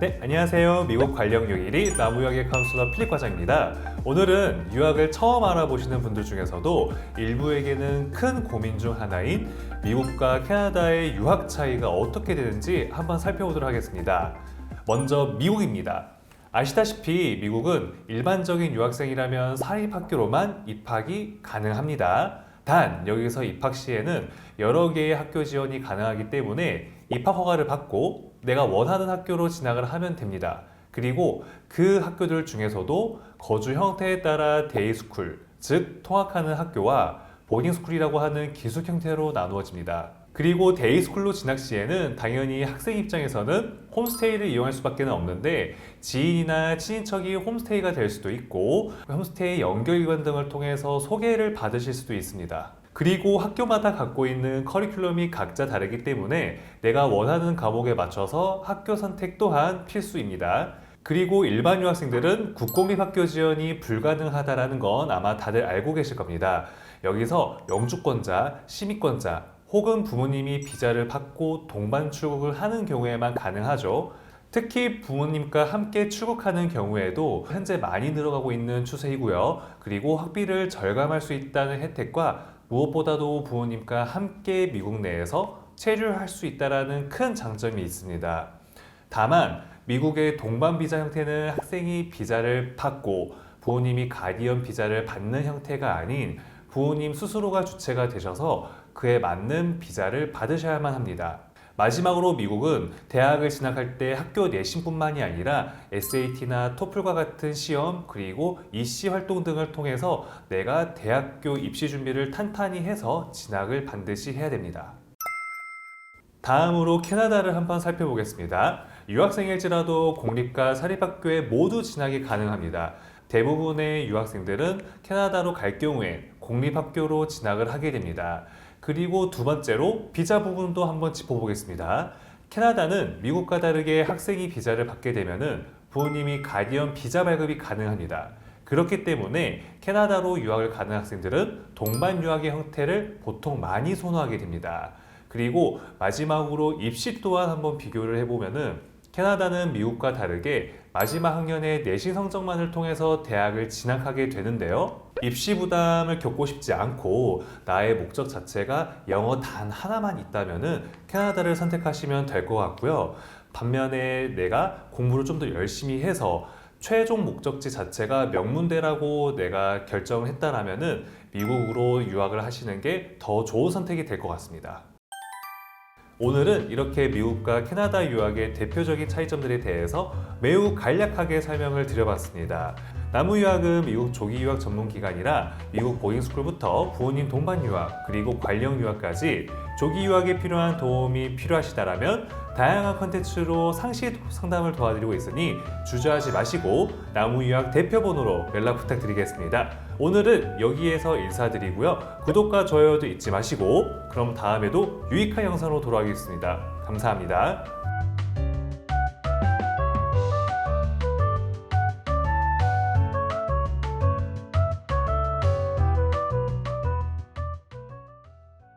네, 안녕하세요. 미국 관령 6일이 나무역의 카운슬러 필립 과장입니다. 오늘은 유학을 처음 알아보시는 분들 중에서도 일부에게는 큰 고민 중 하나인 미국과 캐나다의 유학 차이가 어떻게 되는지 한번 살펴보도록 하겠습니다. 먼저 미국입니다. 아시다시피 미국은 일반적인 유학생이라면 사립학교로만 입학이 가능합니다. 단 여기서 입학 시에는 여러 개의 학교 지원이 가능하기 때문에 입학 허가를 받고 내가 원하는 학교로 진학을 하면 됩니다. 그리고 그 학교들 중에서도 거주 형태에 따라 데이스쿨, 즉 통학하는 학교와 보딩스쿨이라고 하는 기숙 형태로 나누어집니다. 그리고 데이스쿨로 진학 시에는 당연히 학생 입장에서는 홈스테이를 이용할 수밖에 없는데 지인이나 친인척이 홈스테이가 될 수도 있고 홈스테이 연결기관 등을 통해서 소개를 받으실 수도 있습니다. 그리고 학교마다 갖고 있는 커리큘럼이 각자 다르기 때문에 내가 원하는 과목에 맞춰서 학교 선택 또한 필수입니다. 그리고 일반 유학생들은 국공립 학교 지원이 불가능하다라는 건 아마 다들 알고 계실 겁니다. 여기서 영주권자, 시민권자 혹은 부모님이 비자를 받고 동반 출국을 하는 경우에만 가능하죠. 특히 부모님과 함께 출국하는 경우에도 현재 많이 늘어가고 있는 추세이고요. 그리고 학비를 절감할 수 있다는 혜택과 무엇보다도 부모님과 함께 미국 내에서 체류할 수 있다는 큰 장점이 있습니다. 다만 미국의 동반 비자 형태는 학생이 비자를 받고 부모님이 가디언 비자를 받는 형태가 아닌 부모님 스스로가 주체가 되셔서 그에 맞는 비자를 받으셔야만 합니다. 마지막으로 미국은 대학을 진학할 때 학교 내신뿐만이 아니라 SAT나 토플과 같은 시험 그리고 입시 활동 등을 통해서 내가 대학교 입시 준비를 탄탄히 해서 진학을 반드시 해야 됩니다. 다음으로 캐나다를 한번 살펴보겠습니다. 유학생일지라도 공립과 사립학교에 모두 진학이 가능합니다. 대부분의 유학생들은 캐나다로 갈 경우에 공립학교로 진학을 하게 됩니다. 그리고 두 번째로 비자 부분도 한번 짚어보겠습니다. 캐나다는 미국과 다르게 학생이 비자를 받게 되면은 부모님이 가디언 비자 발급이 가능합니다. 그렇기 때문에 캐나다로 유학을 가는 학생들은 동반 유학의 형태를 보통 많이 선호하게 됩니다. 그리고 마지막으로 입시 또한 한번 비교를 해보면은 캐나다는 미국과 다르게 마지막 학년의 내신 성적만을 통해서 대학을 진학하게 되는데요. 입시 부담을 겪고 싶지 않고 나의 목적 자체가 영어 단 하나만 있다면은 캐나다를 선택하시면 될 것 같고요. 반면에 내가 공부를 좀 더 열심히 해서 최종 목적지 자체가 명문대라고 내가 결정을 했다라면은 미국으로 유학을 하시는 게 더 좋은 선택이 될 것 같습니다. 오늘은 이렇게 미국과 캐나다 유학의 대표적인 차이점들에 대해서 매우 간략하게 설명을 드려봤습니다. 나무 유학은 미국 조기 유학 전문 기관이라 미국 보딩스쿨부터 부모님 동반 유학 그리고 관령 유학까지 조기 유학에 필요한 도움이 필요하시다라면 다양한 컨텐츠로 상시 상담을 도와드리고 있으니 주저하지 마시고 나무 유학 대표 번호로 연락 부탁드리겠습니다. 오늘은 여기에서 인사드리고요. 구독과 좋아요도 잊지 마시고 그럼 다음에도 유익한 영상으로 돌아오겠습니다. 감사합니다.